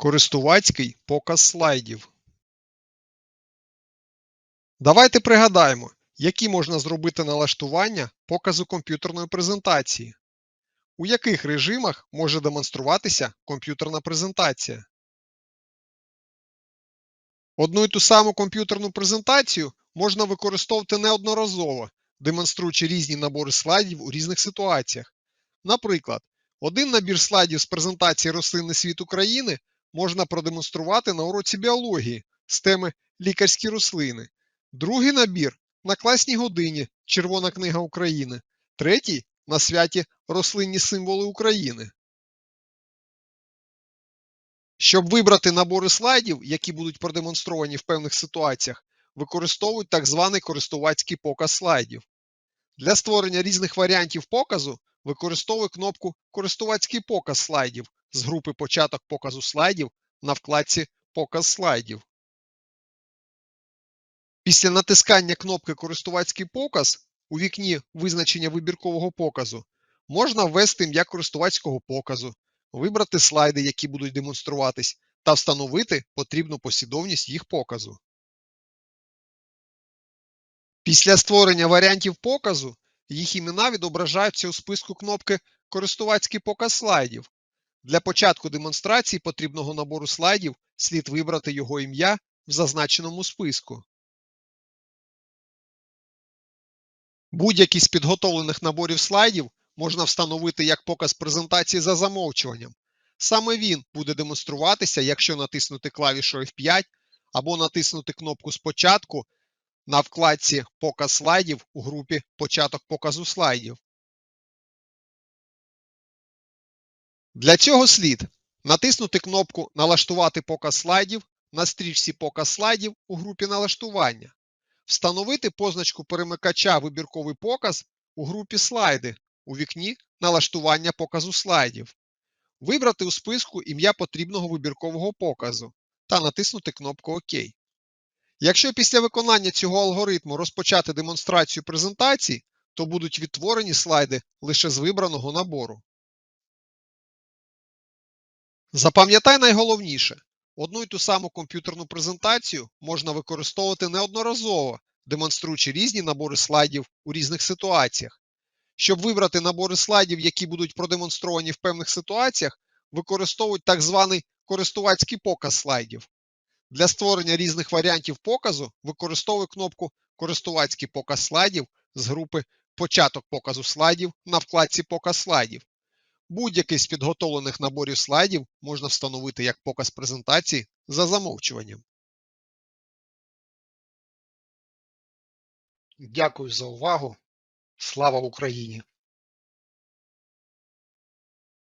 Користувацький показ слайдів. Давайте пригадаємо, які можна зробити налаштування показу комп'ютерної презентації. У яких режимах може демонструватися комп'ютерна презентація. Одну і ту саму комп'ютерну презентацію можна використовувати неодноразово, демонструючи різні набори слайдів у різних ситуаціях. Наприклад, один набір слайдів з презентації рослинний світ України можна продемонструвати на уроці біології з теми лікарські рослини, другий набір на класній годині Червона книга України, третій на святі рослинні символи України. Щоб вибрати набори слайдів, які будуть продемонстровані в певних ситуаціях, використовують так званий користувацький показ слайдів. Для створення різних варіантів показу використовую кнопку Користувацький показ слайдів з групи Початок показу слайдів на вкладці Показ слайдів. Після натискання кнопки Користувацький показ у вікні визначення вибіркового показу можна ввести ім'я користувацького показу, вибрати слайди, які будуть демонструватись, та встановити потрібну послідовність їх показу. Після створення варіантів показу їх імена відображаються у списку кнопки Користувацький показ слайдів. Для початку демонстрації потрібного набору слайдів слід вибрати його ім'я в зазначеному списку. Будь-який з підготовлених наборів слайдів можна встановити як показ презентації за замовчуванням. Саме він буде демонструватися, якщо натиснути клавішу F5 або натиснути кнопку Спочатку на вкладці Показ слайдів у групі Початок показу слайдів. Для цього слід натиснути кнопку Налаштувати показ слайдів на стрічці Показ слайдів у групі Налаштування, встановити позначку перемикача Вибірковий показ у групі Слайди у вікні Налаштування показу слайдів, вибрати у списку ім'я потрібного вибіркового показу та натиснути кнопку ОК. Якщо після виконання цього алгоритму розпочати демонстрацію презентації, то будуть відтворені слайди лише з вибраного набору. Запам'ятай найголовніше, одну й ту саму комп'ютерну презентацію можна використовувати неодноразово, демонструючи різні набори слайдів у різних ситуаціях. Щоб вибрати набори слайдів, які будуть продемонстровані в певних ситуаціях, використовують так званий користувацький показ слайдів. Для створення різних варіантів показу використовую кнопку Користувацький показ слайдів з групи Початок показу слайдів на вкладці Показ слайдів. Будь-який з підготовлених наборів слайдів можна встановити як показ презентації за замовчуванням. Дякую за увагу. Слава Україні!